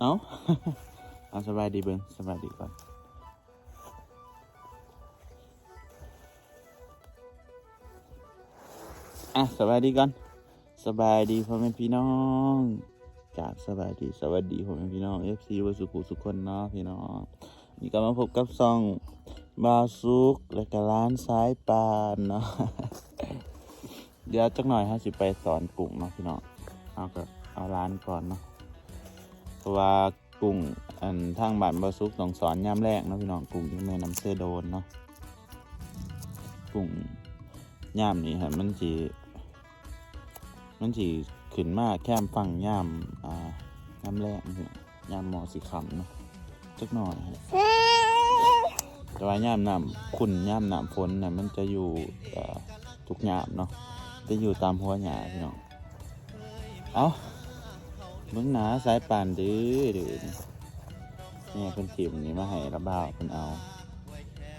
เอาเอาสบายดีเบิ้งสบายดีก่อนอะสบายดีก่อนสบายดีพ่อแม่พี่น้องจากสบายดีสวัสดีพ่อแม่พี่น้อง FC วัสุขุสุขคนเนาะพี่น้องนี่ก็มาพบกับซองบาซุกและก็ร้านซ้ายปานเนาะเดี๋ยวจักหน่อยฮะสิไปสอนกุ้งเนาะพี่น้องเอาก็เอาร้านก่อนเนาะ เพราะว่ากุ้งอันทางบ้านบาซุกต้องสอนย่ามแรกนะพี่น้องกุ้งที่แม่น้ำเสื้อโดนเนาะกุ้งย่ามนี่ฮะมันจีมันสิขึ้นมาแค่ฟังย่ามอ่าย่ามแรกนี่ย่ามหมอสีขำเนาะจักหน่อยฮะแต่ว่าย่ามน้ำขุ่นย่ามน้ำฝนน่ะมันจะอยู่ทุกย่ามเนาะจะอยู่ตามหัวหญ้าพี่น้องเอา เบิ่งหนาสายป่านดื้อดื้อนี่เนี่ยเป็นทีมนี้มาให้ระบาวเป็นเอา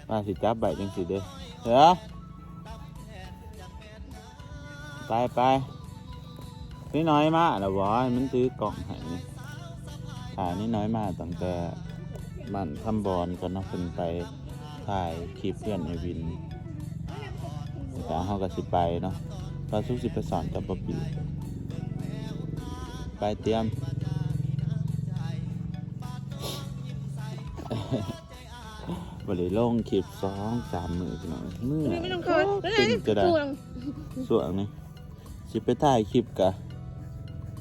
ว่าสิจับใบจังสิเด้อเฮ้อไปไปนี่น้อยมากแล้วบอยมันซื้อกล่องให้นี่ายนี่น้อยมากตั้งแต่มันทำบอลก็นักขึ้นไปถ่ายคลิปเพื่อนไอวินแต่เขาก็สิไปเนาะตอนสุกสิไปสอนกับป๊อปปี้ ไปเตรียม บริลงคลิปสองสามมือพี่น้องเมื่อไม่ต้องเคินตึงจะได้ส่วงส่วนนี้สิไปถ่ายคลิปกะ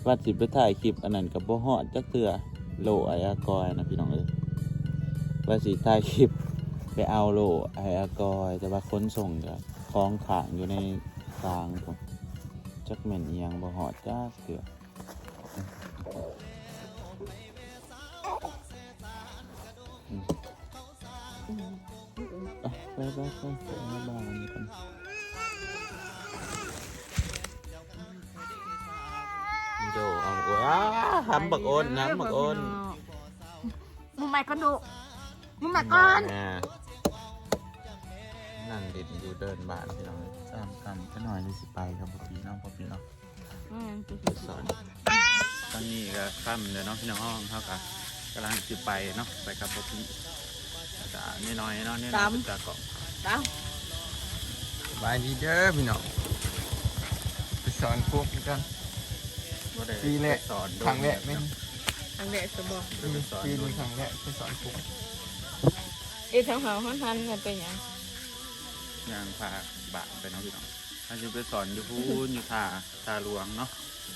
วัดสิไปถ่ายคลิปอันนั้นกับบ่ฮอดจักเทื่อโลไออากอยนะพี่น้องเอ้ยว่าสิถ่ายคลิปไปเอาโลไออากอยแต่ว่าขนส่งกับคล้องขางอยู่ในกลางผมจักแม่นเอียงบ่ฮอดจักเทื่ออื อะไปไปไปไปมาบ้านนี้กันโดเอาว้าทำบักโอนน้ำบักโอนมุมใหม่ก็ดูมุมใหม่ก่อนานั่งดินอยู่เดินบ้านพี่น้องสามคำก็หน่อยจะสิไปครับพ่อพี่น้องพ่อพี่น้องอืมไปสอนตอนนี้ก็ค่ำเลยเนาะพี่น้องเขาก็กำลังสิไปเนาะไปกับพ่อพี่จะนี่น้อยๆเนาะนี่น้อยๆจะเกาะ ตามสบายดีเด้อพี่น้องไปสอนพวกกันบ่ได้ปีแรกสอนโดนครั้งแรกไหมทางเด็กสบอไปสอนปีโดนี้นครั้งแรกไปสอนพวกไอ้ทางหาหันหันมันเป็นหยังยางพาบะไปเนาะพี่น้องถ้าจะไปสอนอยู่พูนอยู่ทาทาหลวงเนาะ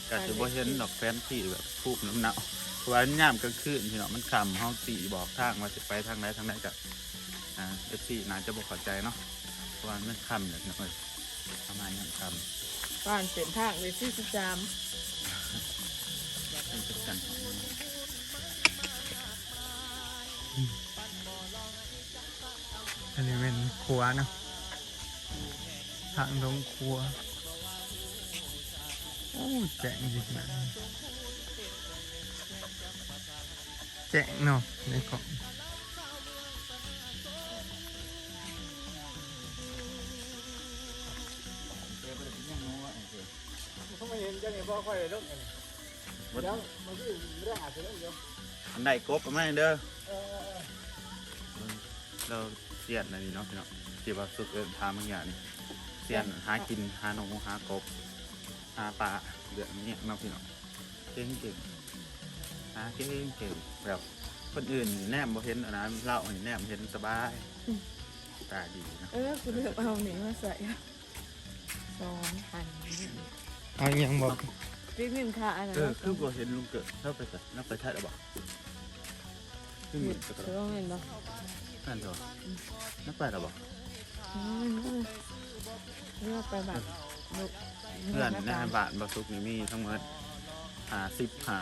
ก็จะบ่เห็นดอกแฟนที่แบบพูบน้ำหนาวเพราะว่าย่ามกลางคืนพี่น้องมันคำห้องตีบอกทางว่าจะไปทางไหนทางไหนกับ อ่าเอฟซีน่าจะบ่เข้าใจเนาะเพราะว่ามันคำเนี่ยพี่น้องเอ้ยประมาณนี้คำบ้านเส้นทางเลยที่สิบสามเป็นจัดกันอันนี้เป็นครัวเนาะทางลงครัวโอ้แจ๋งดีนะแจ๋งเนาะใน กล่องอันใดกบประมาณเด้อเราเสียนอะไรนี่เนาะพี่น้องที่ว่าสุดเอินทาบางอย่างนี่เสียนหากินหาหนูหากบหาปลาเดือดนี้เนาะพี่น้องเก่งเก่งหาเก่งเก่งแบบคนอื่นนี่แนมบ่เห็นอันนั้นเราอันนี้แนมเห็นสบายตาดีเนาะเออคุณเลือกเอาหนึ่งมาใส่สองพัน เอาอยังบอกพี่มิมค่ะอันนั้นเออคือบ่เห็นลุงเกิดเราไปแต่เราไปถ่ายแล้วบ่คือหมียุดแต่ก็จะต้องเห็นปะนั่นเถอะนักไปแล้วบ่อืมเลือกไปแบบลูกเพื่อนในบ้านบ่สุกนี่มีทั้งหมดหาสิบหา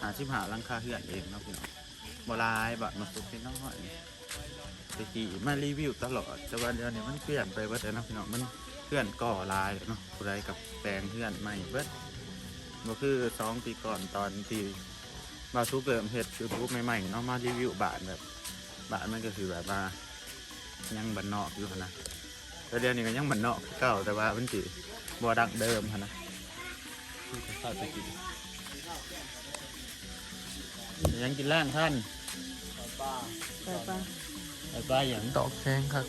หาสิบหาหลังคาเฮือนเองเนาะพี่น้องบ่หลายบ้านบ่สุกพี่น้อยตะกี้มารีวิวตลอดแต่ว่าเดี๋ยวนี้มันเปลี่ยนไปเบิดแล้วเนาะพี่น้องมันเพื่อนก่อหลายเนาะผู้ใดกับแปลงเพื่อนใหม่เบิดบ่คือสองปีก่อนตอนที่บ่สุกเริ่มเฮ็ด YouTube ใหม่ๆเนาะมารีวิวบ้านแบบบ้านมันก็คือแบบว่ายังบันนอกอยู่หั้นนะแต่เดี๋ยวนี้ก็ยังบันนอกคือเก่าแต่ว่ามันจีบัวดังเดิมหั้นนะที่จะเข้าไปกินยังกินแรงท่านไปไปไปบ้าอย่างตอกแข้งครับ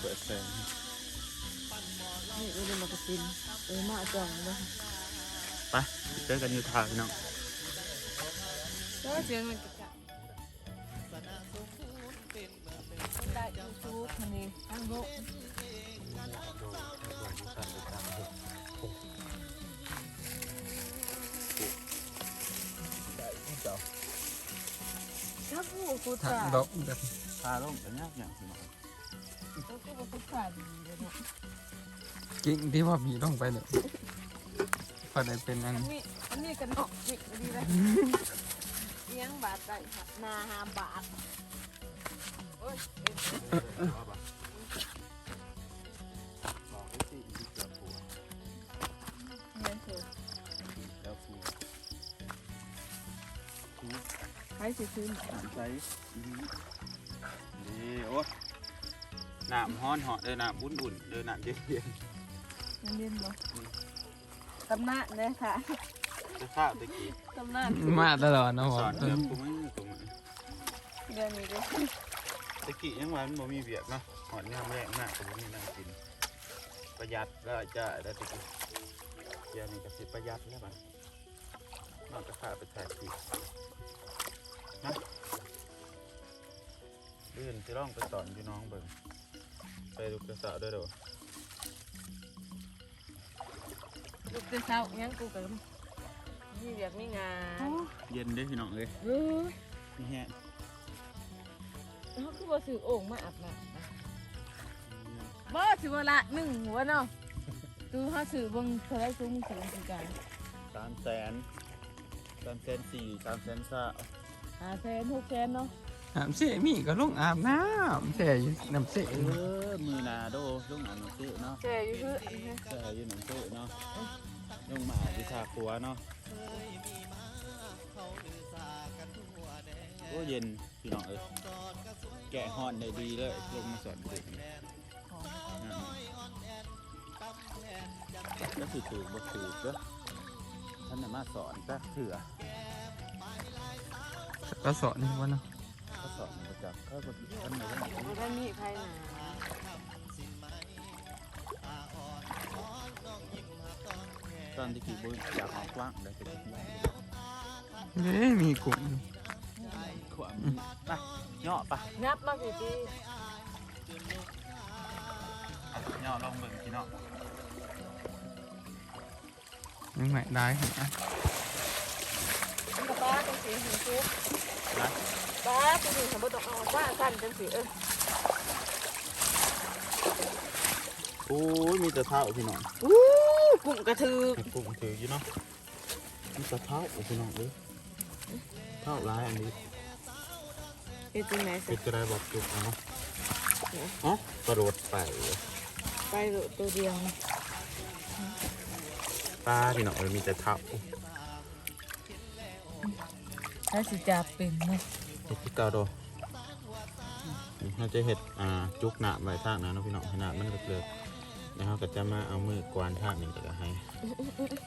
เปิดแสง นี่เดี๋ยวมากระซินเออมาจองบ่ไปเจอกันอยู่ทางพี่น้องก็เสียงมันกระจับได้ยูทูบคนนี้ทั้งโลกถ้าผู้กูทาตางดอกแบบพาลงแต่ยากอย่างพี่น้องถ้าผู้กูตาดีเลยเนาะ กิ่งที่ว่าผีต้องไปเนี่ยพอได้เป็นอันอันนี้อันนี้กันเนาะจิกดีเลยเลี้ยงบาทได้ค่ะนาหาบาทโอ้ยบอกให้สิอีกเกือบผัวเงินคือแล้วผัวใครสิซื้อน้ำใสอีดีโอ้น้ำฮ้อนเหาะเด้อน้ำอุ่นๆเด้อน้ำเย็นเงินเดือนบ่ตำนานเลยค่ะๆจะทราบตะกี้ตำนานมาตลอดนะบสออกนเรื่องกูไม่ตรงนี้เดือนนี้ด้วยตะกี้ยังว่ามันบ่มีเบียกเนาะหอดยามแรกมากก็บ่มีน้ำกิน ประหยัดแล้วจะได้ตะกี้เดี๋ยวนี้ก็สิประหยัดแล้วบัดนอกจากข้าไปถ่ายคลิปนะเดินสิร้องไปสอนพี่น้องเบิ่งไปดูกระสาวด้วยเด้อ ลูกเต้าเช้ายังกูกับนี่แบบมีงานเย็นเด้อพี่น้องเอ้ยเออนี่แฮะเขาคือบ่ซื้อโอ่งมาอาบน้ำนะบ่ซื้อว่าละหนึ่งหัวเนาะดูเขาซื้อเบิ่งเท่าไรซุ้มซื้อคือกันสามแสนสามแสนสี่สามแสนสามห้าแสนหกแสนเนาะ น้ำเสมีก็ลงอาบน้ำเสอยู่น้ำเสเออมือหนาโดลุงอ่านหนังสือเนาะแช่อยู่คือใช่ยืนหนังสือเนาะลุงมาอ่านวิชาครัวเนาะโอ้เย็นพี่น้องเอ้ยแกะฮอนได้ดีเลยลงมาสอนเด็กนี่นั่นน่ะก็คือถือบ่ถือเด้อท่านน่ะมาสอนก็เถื่อก็สอนนี่วะเนาะ เขาสอนประจักษ์เขาก็ท่านไหนก็บ่ได้มีใครหนาตอนที่ขี่บุญอยากออกกว้างเลยจะคิดว่ยมีกลุ่มขวามีไปย่อปะนับมากี่ปีย่อลองเบิ่งพี่เน้องยังไงได้เห็นไหมมันก็ป้าจังสีหูซุกนะ ป้าจังสีสมบูรณ์ต้องเอาป้าสั้นจังสีเออโอ้ยมีแต่เท้าพี่น้องอู้กุ้งกระทือเห็ดปุ่มถืออยู่เนาะมีแต่เท้าพี่น้องเอ้ยเท้าร้ายอันนี้เป็นจังไหนสิเป็นจะได้บอกจุกเอาเนาะอ๋อกระโดดไปไปโลดตัวเดียวนะป้าพี่น้องเอ้ยมีแต่เท้าถ้าสิจับเป็นเนาะ เห็ดที่เกาโดนี่เราจะเห็ดอ่าจุกหนาไว้ทางนะเนาะพี่น้องขนาดมันเล็กๆแล้วเราก็จะมาเอามือกวานทางนี้ก็จะให้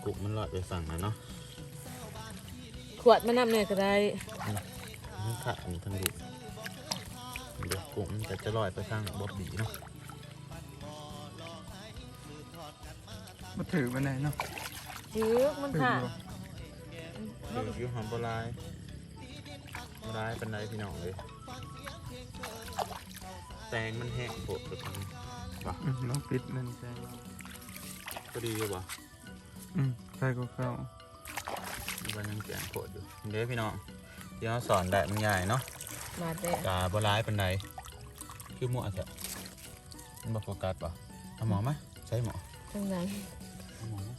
กุกมันลอยไปสั่งนะเนาะขวดมานำเนี่ยก็ได้ทั้งขาอันนี้ทั้งดูเดี๋ยวกุ้งมันก็จะลอยไปทางบอบบี้เนาะมาถือไปไหนเนาะถือมันถือค่ะเดี๋ยวอยูหอมบลาย บลายเป็นไรพี่น้องเลยแตงมันแห้งโผล่ไปทางนี้ป่ะอืมน้องปิดนั่นใจก็ดีอยู่ป่ะอืมใส่ก็เข้ามันยังแกงโผล่อยู่เดี๋ยวพี่น้องที่เขาสอนได้มันใหญ่เนาะมาแต่กาบลายเป็นไรคือหมอจะมันบโฟกัสป่ะเอาหมอไหมใช้หมอทางไหนเอาหมอไหม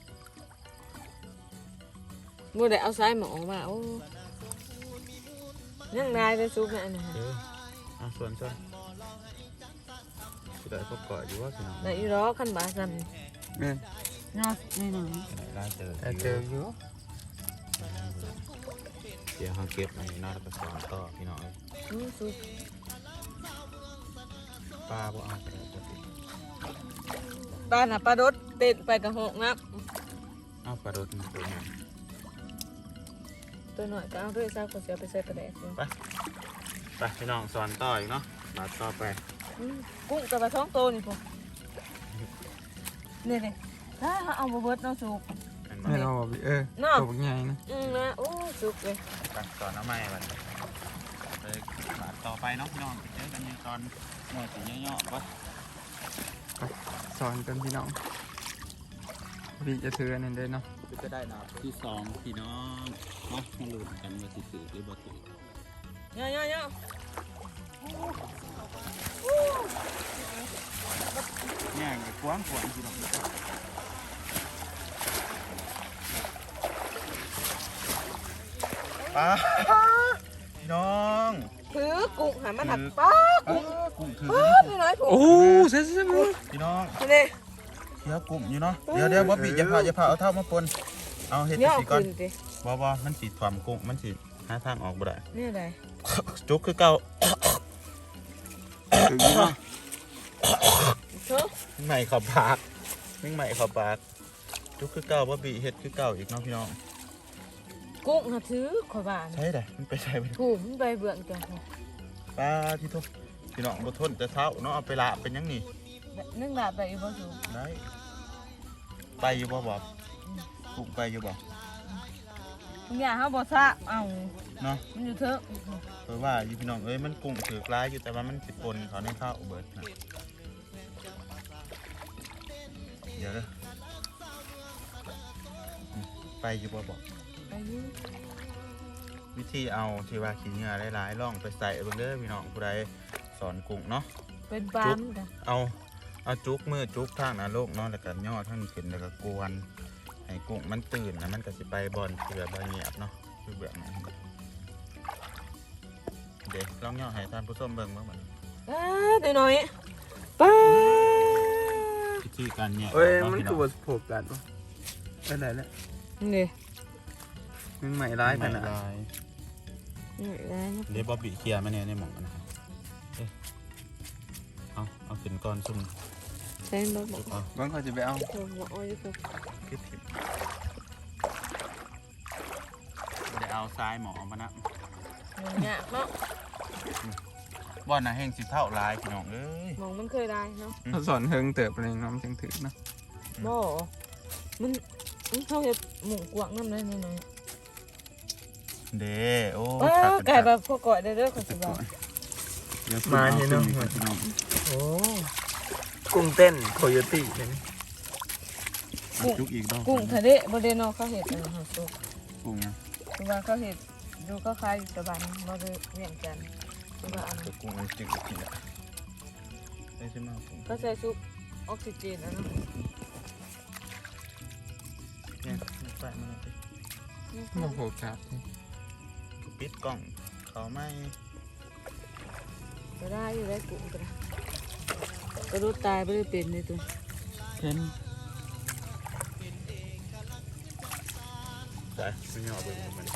มื่อได้เอาซ้ายหมอมาโอ้ ยังนายไปซุปเนี่ยนะเดี๋ยวเอาส่วนส่วนสุดท้ายก็เกาะอยู่ว่าพี่น้องนายอีร้อขันบาสันเนี่ยนอนี่หน่อยได้เจอแต่เจออยู่เดี๋ยวเขาเก็บอันนี้น่าจะไปสอนต่อพี่น้องเอ้ยอืมซุปปลาบ่เอาไปแล้วจะติดบ้านน่ะปลาดดเต้นไปกับหกนับเอาปลาโดดมาตัวนี้ ตัวหน่อยก็เอาด้วยซากคนเสียไปใส่ประแดกไปไปพี่น้องสอนต่ออีกเนาะบาต่อไปกุ้งกับปลาท้องโตนี่พวกนี่เลยถ้าเอามาเบิดเนาะสุกไม่เอาเออเนาะตัวใหญ่นะอืมนะโอ้สุกเลยไปสอนน้ำไม้ไปเลยบาต่อไปเนาะพี่น้องเจอกันในตอนหน่อยสีเนาะๆปะสอนกันพี่น้อง พี่จะถืออันนั้นได้เนาะก็ได้นะที่สองพี่น้องเนาะมาลุ้นกันว่าสิถือหรือบ่ถือเนาะเนาะเนาะเนี่ยกว้างกว้างพี่น้องป้าพี่น้องถือกุ้งหามันหักถือป้าป้ากุ้งถือป้าพี่น้อยถูกโอ้เซ็ตเซ็ตพี่น้องนี่ เดี๋ยวกลุ่มอยู่เนาะเดี๋ยวเดี๋ยวบ๊อบบี้อย่าพาอย่าพาเอาเท้ามาปนเอาเห็ดเนี่ยเอาสีก่อนขึ้นสิบอบอมันสีถ่วมกุ้งมันสีหาทางออกบ่ได้ นี่อะไรจุกคือเก่าถืออยู่เนาะเถอะใหม่เขับปากมิ่งใหม่เขับปากจุกคือเก่าบ๊อบบี้เห็ดคือเก่าอีกเนาะพี่น้องกุ้งหาถือข่อยบ้านใช่เลยมันไปใช่ไปถูกมันไปเบื่อนกันปลาที่ทุกพี่น้องบ่ทนแต่เช้าเนาะเอาไปละเป็นยังนี่ นึ่งดาบไปอีกบ่ถูกได้ไปอยู่บ่บอกกุ้งไปอยู่บ่ทุกอย่างเขาบ่ซะเอาเนาะมันอยู่เถอะเพราะว่าอยู่พี่น้องเอ้ยมันกุ้งถือกลายอยู่แต่ว่ามันสิปนเขาในข้าวเบิดนะเดี๋ยวเด้ออืมไปอยู่บ่บอกไปอยู่วิธีเอาที่ว่าขี้เหงื่อหลายๆล่องไปใส่เบิ่งเด้อพี่น้องผู้ใดสอนกุ้งเนาะเป็นปลาเหมือนกันเอา เอาจุกมือจุกทางหนาโลกเนาะแล้วก็ย่อทั้งนี้ขึ้นแล้วก็กวนให้กุ้งมันตื่นนะมันก็สิไปบอลเสือบ่เงียบเนาะคือเบื่อนะเด็กลองย่อให้ท่านผู้ชมเบิ่งเบิ่งมันป้าเดี๋ยวหน่อยป้าวิธีการเนี่ยเอ้ยมันคือว่าโผล่กันปะเป็นไรแล้วนี่มึงใหม่ร้ายขไม่นาดลายนี่ได้นะเดี๋ยวบ๊อบบี้เคลียร์มาเนี่ยในหม่องกันนะเอ๊ะเอาเอาขึ้นก่อนซุ่ม ใช่บ่บอกเอาบางคนจะไปเอาผมบอกเอาอยู่ครับคิดผิดเดี๋ยวเอาทรายหมอมานะเนี่ยเนาะบ่อนนะแห้งสิเท่าลายพี่น้องเอ้ยมองมันเคยได้เนาะเขาสอนเฮิงเติบอะไรน้องจังถือเนาะบ่มันมันเข้าเห็ดหมูกวางน้ำได้หน่อยเด้โอ้ๆเออไก่แบบพวกก่อยได้เด้อคนสิบอกมาเนี่ยเนาะพี่น้องโอ้ กุ้งเต้นโคโยตี้เลยนี่จุกอีกดอกกุ้งทะเลบ่ได้เนาะเขาเห็ดเออหาสุกกุ้งนะคือว่าเขาเห็ดดูเขาขายอยู่ตะบันบ่ได้เวียงจันทน์คือว่าอันตัวกุ้งมันจึกอีกแล้วได้ใช่ไหมกุ้งเขาใส่ซุปออกซิเจนแล้วเนาะเนี่ยใส่มันเลยมาโผล่กัดนี่ปิดกล่องเขาไม่ก็ได้อยู่ได้กุ้งก็ได้ กระโดดตายบ่ได้เป็นเลยตัวเห็นใส่ไม่ยอมไปมัน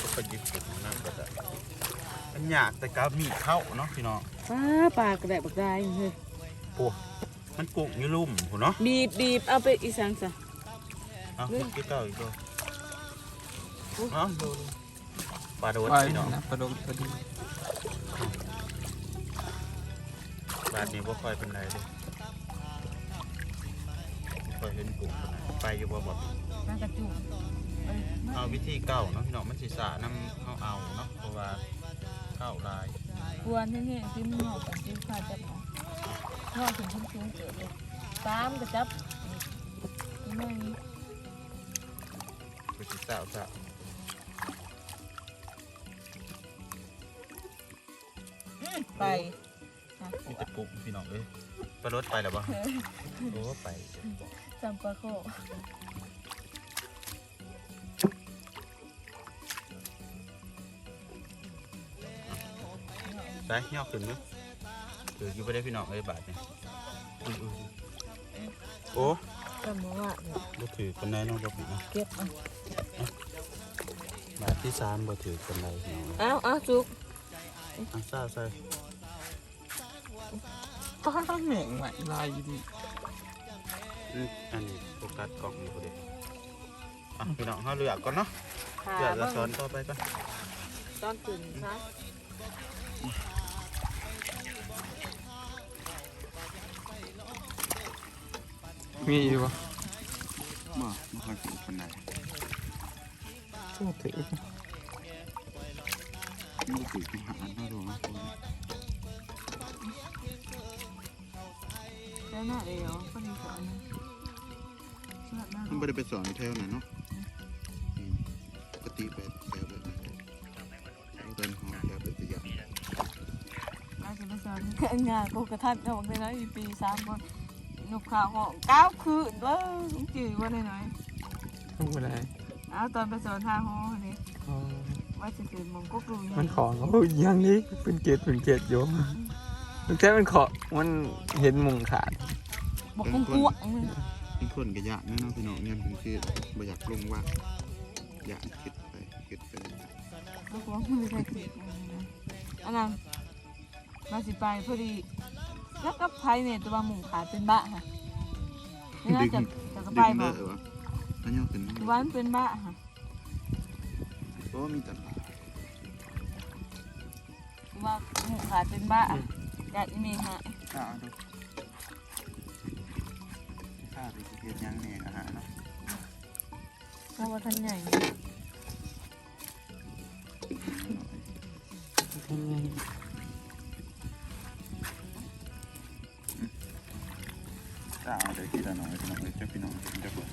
ก็ไปหยิบกุ้งนั่นก็ได้มันอยากแต่กามีเข้าเนาะพี่น้องป้าปลากระไดบักได้เฮ้ยโอ้มันกุ้งอยู่ลุ่มหูเนาะบีบบีบเอาไปอีสังซะเอาเก็บเก่าอีกตัวเอาดูดูปลาโดดไปพี่น้องนะประดมตัวดีาทนี้บ่ค่อยเป็นไรเลยค่อยเห็นกุ้งปานใดไปอยู่บ่บ่ปลากระจุกเอาวิธีเก่าเนาะพี่น้องมันสิสะน้ำเอาเอาเนาะเพราะว่าเก่าลายกวนแห้งๆที่มันงอกกันที่พาดจับเอางอกถึงชุ่มๆเกิดเลยตามกระจับนี่แม่คือสิสาวสะไป มีแต่กุ้งพี่น้องเอ้ยปลารถไปแล้วบ่โอ้ไปจำปลาโคไปย่อขึ้นอยู่ถืออยู่บ่ได้พี่น้องเอ้ยบาทนี่อุ้ยอุ้ยอุ้ยโอ้จำมาว่าเนี่ยบ่ถือกันได้เน้องบ่ผิดนะเก็บเอาบาทที่สามบ่ถือกันได้พี่น้องเอ้ยเอาเอาจุกอะซ่าใส่ ป้าแม่งใหม่ลายดีอืมอันนี้โฟกัสกล่องอยู่บ่ได้อะพี่น้องเขาเลือกก่อนเนาะค่ะเลือกจะเบิ่งสอนต่อไปก่อนตอนตื่นนะมีอยู่ปะบ่ไม่ค่อยถึงคนไหนโอ้ถือไม่ถึงที่หาอันน่าดูนะ แล้วน่าเอ๋อก็มีสอนนะเชื่อมากมันไม่ได้ไปสอนแถวไหนเนาะอืมปกติไปแถวแบบนั้นเป็นหอแถวเป็นตัวอย่างเราจะไปสอนงานกูกระทัดก็บอกได้น้อยปีสามคนนกข่าวห้องเก้าคืนเลยจืดว่าหน่อยทำอะไรๆเอาตอนไปสอนท่าห้องนี่อ๋อว่าจะตื่นมองก็กลัวมันของโอ้ยยังนี้เป็นเกตเป็นเกตอยู่มันแค่มันขอมันเห็นมุงขาด บอกกุ้งกลัวนึงเป็นคนกระยะแน่เนอนพี่น้องเงี้ยเป็นคือบ่อยากลงว่าอยากคิดไปคิดไปก็กลัวไม่ได้คิดอันนั้นมาสิไปพอดีแล้วก็ไพ่เนี่ยตัวมุงขาเป็นบ้าค่ะนี่น่าจะจะก็ไปดึงบเลอยกเหรอวะอันนี้เป็นวันเป็นบ้าค่ะเพราะว่ามีแต่ปลาว่ามุงขาเป็นบ้าอยากมีหายข้าวดู ข้าวไปเฮ็ดหยังแหน่อาหารเนาะเพราะว่าท่านใหญ่ข้าวเดี๋ยวกินละหน่อยพี่น้องเอ้ยเจ้าพี่น้องกินจะเบื่อ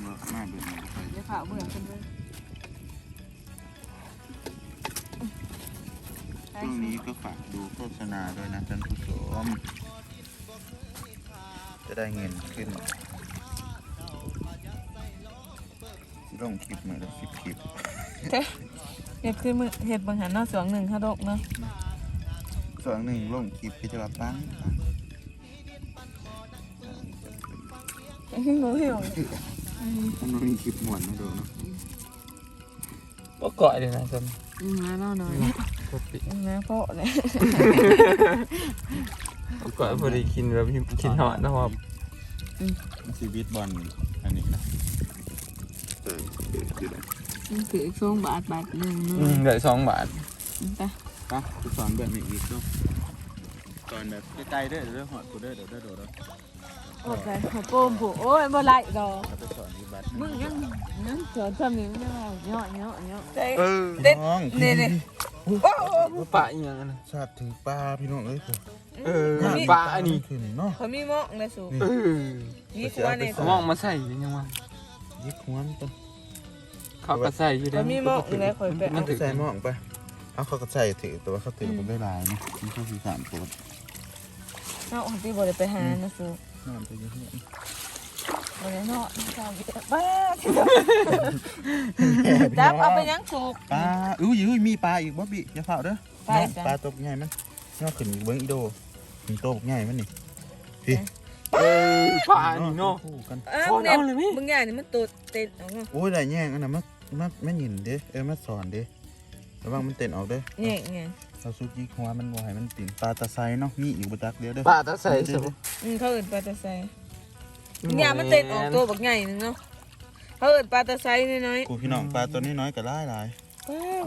เมื่อมาเบื่อหน่อยไปเดี๋ยวข่าวเบื่อขึ้นเลยช่วงนี้ก็ฝากดูโฆษณาด้วยนะท่านผู้ชม จะได้เงินขึ้นสิลงคลิปมาแล้วสิบคลิปเห็ดคือมือเห็ดบางหันเนาะสองหนึ่งข้าดกเนาะส่วนหนึ่งลงคลิปพิจารณาปังปังมือหิวมันบ่มีคลิปหมวนมาดูเนาะก็เกาะเลยนะจมาเนาะหน่อยำก็ปินะเพราะเนี่ย ก็เกาะพอดีกินแบบกินหอดนะครับชีวิตบอลอันนี้นะเออเออคืออะไรถือช่วงบาทบาทหนึ่งอืมได้สองบาทไปปะกูสอนแบบนี้อีกด้วยสอนแบบไกล้ๆเด้อเดี๋ยวเด้อหอดกูเด้อเดี๋ยวเด้อเดี๋ยวเด้อโอ้ยขอโป้มผูโอ้ยบ่ไรดอกจะไปสอนที่บัตรมึงยังยังสอนทำนี่มึงยังเอาเนาะเนาะเนาะเออพี่น้องนี่นี่ปะอีหยังอะนะชาติถือปลาพี่น้องเอ้ยผม เออปะอันนี้ขึ้นเนาะเขามีหมอกเลยสูเออมีครัวในสมองมาใส่ยังวะยิกหัวมันต้นเขาก็ใส่อยู่เขามีหมอกเลยคอยไปมัเอานถือใส่หม้องไปเอาเขาก็ใส่ถือแต่ว่าเขาถือมันได้หลายเนาะมันเข้าสี่สามตัวเนาะของพี่บ่ได้ไปหานะสูนอนไปเยอะบ่ได้เนาะชาวบ้าจับเอาไปยังสูบๆปลาอุ้ยอุ้ยมีปลาอีกบ๊อบบี้อย่าเฝ้าเด้อปลาน้องอีกจ้ะปลาตัวใหญ่มันนอกขึ้นเบิ้งอีโด มีโตวใหญ่มันนี่พี่เออปะอันนี้เนาะคู่กันอ้าขอวเนี่ยเอาเลยมั้ยมึงใหญ่นี่มันตัวเต็นเอาเนาะโอ้ยได้แย่งอันนั้นมามาแม่หยินเด้เออมาสอนเด้ระวังมันเต้นออกเด้อเนี่ยไงเราสุจิกหัวมันบ่ให้มันติ่นปลาตะไซเนาะมีอีกบ่จักเดียวเด้อปะตาใส่สมอืมเขาเอิ้นปลาตะไซเนี่ยมันเต็นออกตัวบักใหญ่นึงเนาะเขาเอิ้นปลาตะไซน้อยกูพี่น้องปลาตัวน้อยๆก็หลายหลายๆป้าว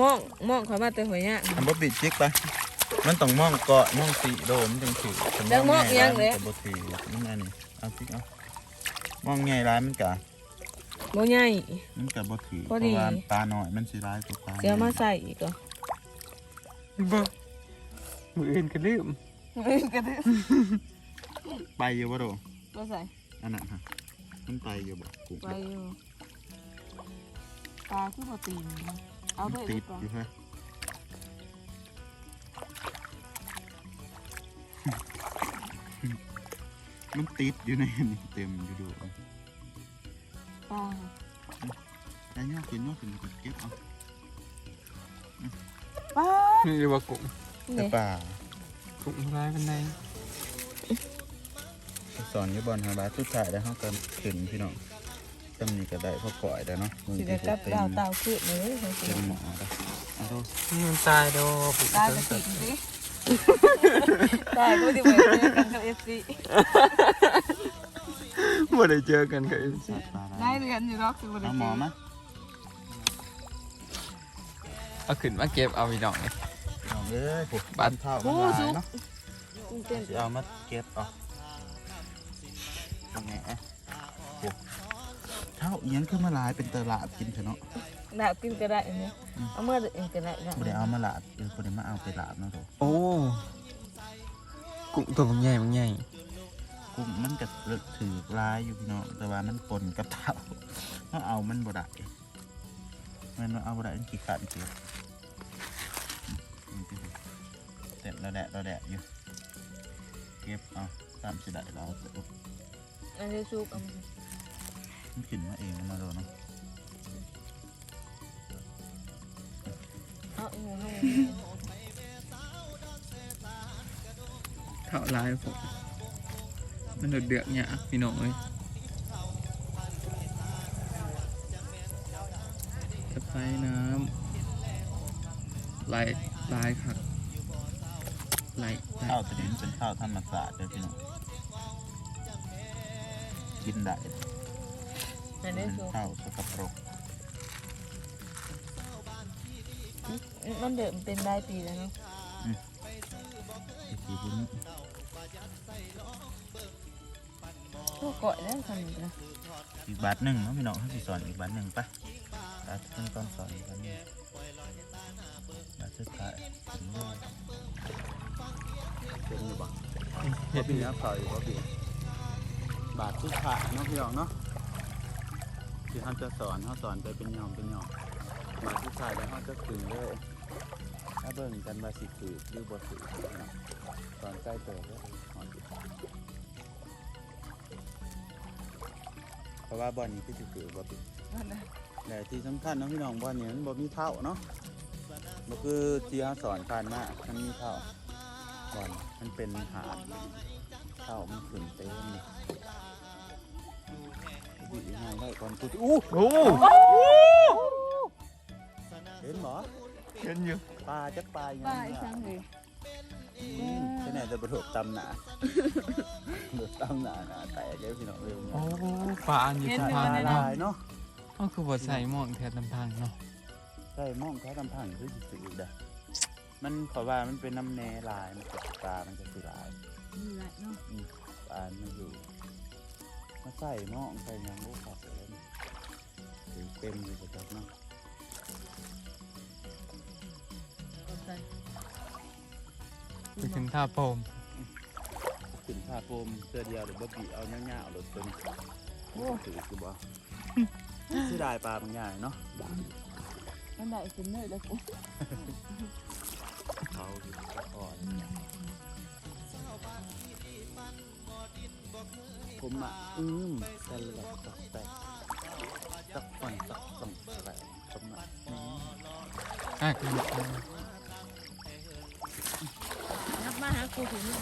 มองมองเขามาแต่หัวเนี่ยอันบ่ปิดจิกไป มันต้องมองเกาะมองสีโดมนจังถือคันแล้วมองอีหยังใหเด้ญ่ร้ามันก็บ่ถือมันอันนี้เอาจิกเอามองใหญ่ร้ายมันกะบ่ใหญ่มันกะบ่ถือพเพอราะดีว่าปลาน้อยมันสิร้ายกว่าปลาเดี๋ยวมาใส่อีกเหรอบ่มืออื่นก็ลืมกระดึ๊บไปอยู่บ่โดก็ใส่อันนั้นฮะมันไปอยู่บ่กูไปอยู่ปลาคือบ่ตีนนะเอามันด้วยติดีดกว่าอยู่เฮ้ย มันติดอยู่ในนี่เต็มอยู่ดูปลาแต่เนี่ยกินเนาะกินก็เก็บเอาปลานี่เรียกว่ากุ้งแต่เนี่ยป่ากุ้งร้ายเป็นไงสอนอยู่บอลหาบาสสุดท้ายแล้วเขาก็ขึ้นพี่น้องจำนี้ก็ได้พอปล่อยแล้วเนาะมือสิที่ได้เต็กลับมดาวเต่าขึ้นเลยเต็มหมอแล้วเอาโทษมันตายดอกตายไปสิสิตายก็ดีไปเจอกันกับเอฟซีบ่ได้เจอกันกับสาดปลาได้เรียนอยู่รอกคือบริเอาหมอมาเอาขึ้นมาเก็บเอาพี่น้องเลยเอาเอ้ยผูกบัดเท่าโอ้มันหลายซุปเนาะกุ้งเต้นสิเอามาเก็บเออกยังไงเอ๊ะโอ้ เท่าเอียงขึ้นมาหลายเป็นตลาดกินเถอะเนาะดาบกินก็ได้อันนี้เอาเมื่อเองก็ได้นะบ่ได้เอามาลาบเออบ่ได้มาเอาไปลาบเนาะโถโอ้กุ้งตัวมันใหญ่มันใหญ่กุ้งมันก็เลิกถือลายอยู่พี่น้องแต่ว่ามันปนกับเท่าถ้าเอามันบ่ได้มันเอาบ่ได้มันขี้ขาดเก็บอืมอืมเสร็จแล้วแดะแล้วแดะอยู่เก็บเอาตามสิได้เราเอาอันนี้ซุปเอา มามันขึ้นมาเองมันมาโดนเนาะเอางูให้เท่าลายผมมันเดือดเดือดเนี่ยพี่น้องเอ้ยจะไปน้ำลายลายค่ะลายข้าวตัวนี้มันเป็นข้าวธรรมศาสตร์เลยพี่น้องกินได้ อันเป็นี้นซุปข้าวสกปรกมันเดิมเป็นได้ปีแล้วเนาะอีกทีบุญพวกเกาะแล้วทำอีกนะอีกบาทหนึ่งเนาะพี่น้องให้พี่สอนอีกบาทหนึ่งไปบาทเพิ่งตอนสอนอีกบาทหนึ่งบาทสุดท้ายถึงเลยเป็นอยู่บ่เห็ดพี่น้ำเผาอยู่บ่พี่บาทสุดท้ายเนาะพี่น้องเนาะ ที่เขาจะสอนเขาสอนไปเป็นยอมเป็นยอมบาทสุดท้ายแล้วเขาจะถึงเลยถ้าเบิ่งกันว่าสิคือหรือบ่คือเนาะสอนใกล้เติบแล้วสอนเพราะว่าบอลนี้คือสิคือบ่พี่นั่นนะแต่ที่สำคัญนะพี่น้องบอลนี้มันบ่มีเท่าเนาะบ่คือที่เขาสอนผ่านมามันมีเท่าบอลมันเป็นหาดเท่ามันขึ้นเต็ม ง่ายได้ก่อนกูอู้โอ้เห็นบ่เห็นอยู่ปลาจักปลาอย่างป้านี้อีกครั้งเลยอืมแค่ไหนจะประโดดตำหนาโดดตำหนาหนาแตกเลยพี่น้องเร็วโอ้ปลาอันอยู่เห็นทางอยู่ทางในลายเนาะก็คือบ่ใส่หม้องแทนลำพังเนาะใช่มองเขาทำพังคือสิสือเด้อมันขอว่ามันเป็นน้ำแน่ลายมันกับปลามันจะสิลายนี่แหละเนาะอืมปลามันอยู่มา ใส่หม้องใส่หยังโอ้ขอบเลยนี่ถือเต็มอยู่ประจักเนาะเอาใส่ไปถึงท่าโปมขึ้นผ้าโฟมเสื้อเดียวหรือบ่บีเอาเงี้ยๆเอารถตัวนี้โอ้ถือคือบ่เสียดายปลาบางอย่างเนาะมันได้เป็นเนื้อแล้วกูเขาอยู่ก่อน ผมอะอืมกันแหละตักแตกตักฟันตักส่องแสลงผมอะอืมอะคือนับมาหากูถึงนี่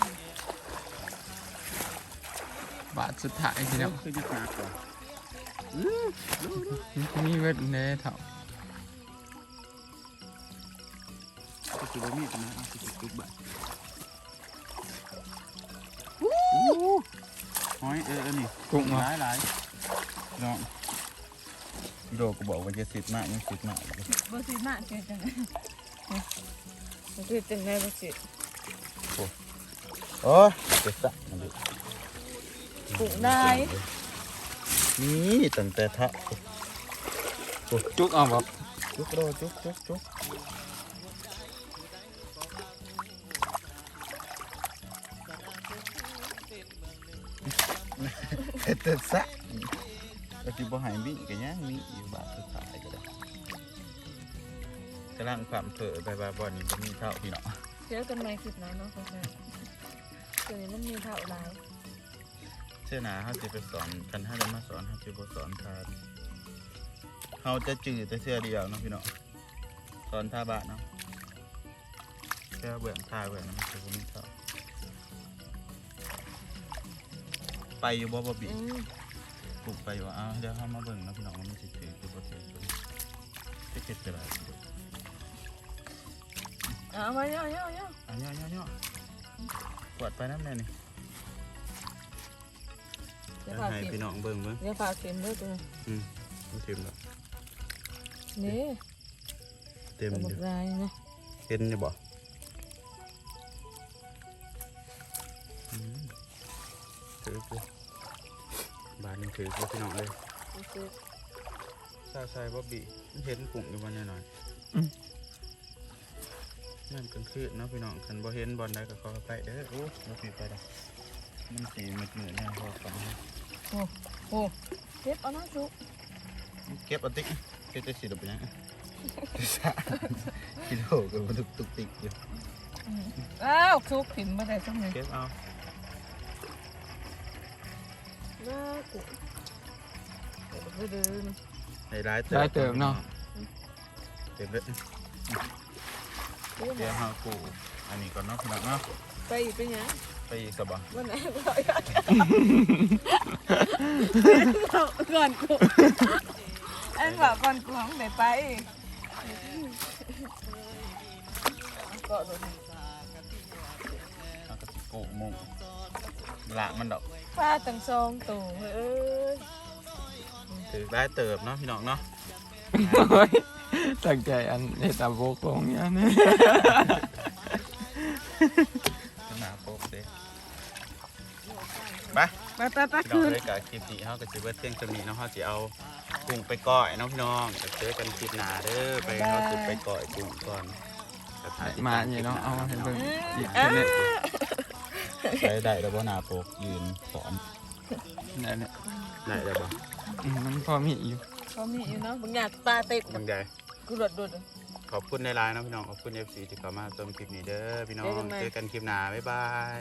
บาทสุดท้ายพี่น้องคือยึดหนักกว่ามีเวทเน่เท่าก็คือบ่มีนะเอาสิจุกบัตร หอยเออเออนี่กุ้งหมาลายหลายน้องพี่โดก็บอกว่าจะสิทธิ์มากมันสิทธิ์มากเลยบ่สิมาเกิดจังไงบ่เกิดจังไงบ่สิโอ้ยเจ็บสะมันดิกูได้นี่ตั้งแต่ทะจุกเอาบ่จุกโดจุกจุกจุก ดแต่สะก็คือบ่หายบิ่งกันยังมีอยู่บาทสุดท้ายก็ได้กำลังความเผลอไปว่าบอลนี้บ่มีเท่าพี่เนาะเจอกันใหม่คลิปหน้าเนาะพ่อแม่ตัวนี้มันมีเท่าหลายเชื่อหนาเขาจะไปสอนกันถ้าจะมาสอนเขาจะบสอนทานเขาจะจืดแต่เสื้อเดียวเนาะพี่เนาะสอนท่าบะเนาะเสื้อเบื่อท่าเบื่อนะมันจะบ่มีเท่า ไปอยู่บ่บ่บีอืมปลุกไปอยู่ว่าอ้าวเดี๋ยวเขามาเบิ่งเนาะพี่น้องว่ามันสิถือคือบ่ถือตัวนี้จะเก็บจะไรดูเอามาเนาะเนาะเนาะอันนี้อันนี้อันนี้กวาดไปน้ำแน่นี่เดี๋ยวจะฝากให้เข็มพี่น้องเบิ่งเบิ่งเดี๋ยวฝากเข็มด้วยตัวอืมบ่เต็มแล้วนี่เต็มตัวอบัยู่กลายนะเห็นอยู่บ่ ถือคือพี่น้องเลยซาใส่บ๊อบบี้เห็นกลุ่มอยู่บ้านหน่อยๆอืมนั่นกลางคืนเนาะพี่น้องคันบ่เห็นบอลใดก็ขอไปเด้อโอ้บ่ผิดไปดอกมันสีมืดมืดแน่พอฟังโอ้โหเก็บเอาหน้าจุกเก็บเอาติ๊กเก็บจะสีดอกไปยังกิโลก็บ่ตุกตุกติ๊กอยู่อ้าวจุกถิ่มมาแต่สมัยเก็บเอา หน้ากุเดินให้ร้ายได้เติมเนาะ เติมเด้อเดินเดี๋ยวเฮากูอันนี้ก่อนเนาะพี่น้องเนาะไปอีกไปยังไปอีกสบะวันไหนก่อนก่อนกูอันบอกก่อนกูของไหนไปก็โดนเอาก็สิกูมุง ละมันดอกป้าตั้งซองตู่เอ้ยถือได้เติบเนาะพี่น้องเนาะโอ้ยตั้งใจอันเฮดอาโบกของเนี่ยนี่หนาโป๊กเด้ไปไปไปไปพี่น้คืองนเลยกับคลิปนี้เขาก็จะเบิดเที่ยงจะมีเนาะเขาจะเอากุ้งไปก่อยเนาะพี่น้องจะเจอกันคลิปหน้าเด้อไปเขาจะไปก่อยกุ้งก่อนก็ถ่ยมาเนี่ยเนาะเอามาให้เบิ่งอีกอ่าเน็ต ใช้ได้แล้วบ่หนาโปกยืนสอนนั่นแหละได้แล้วบ่อืมมันพอมีอยู่เขามีอยู่เนาะบางอย่างตาติดบางใหญ่กูหลดดุดขอบคุณในไลน์นาะพี่น้อง ขอบคุณ FC ที่เข้ามาชมคลิปนี้เด้อพี่น้อง เจอกันใหม่ เจอกันคลิปหน้า บ๊ายบาย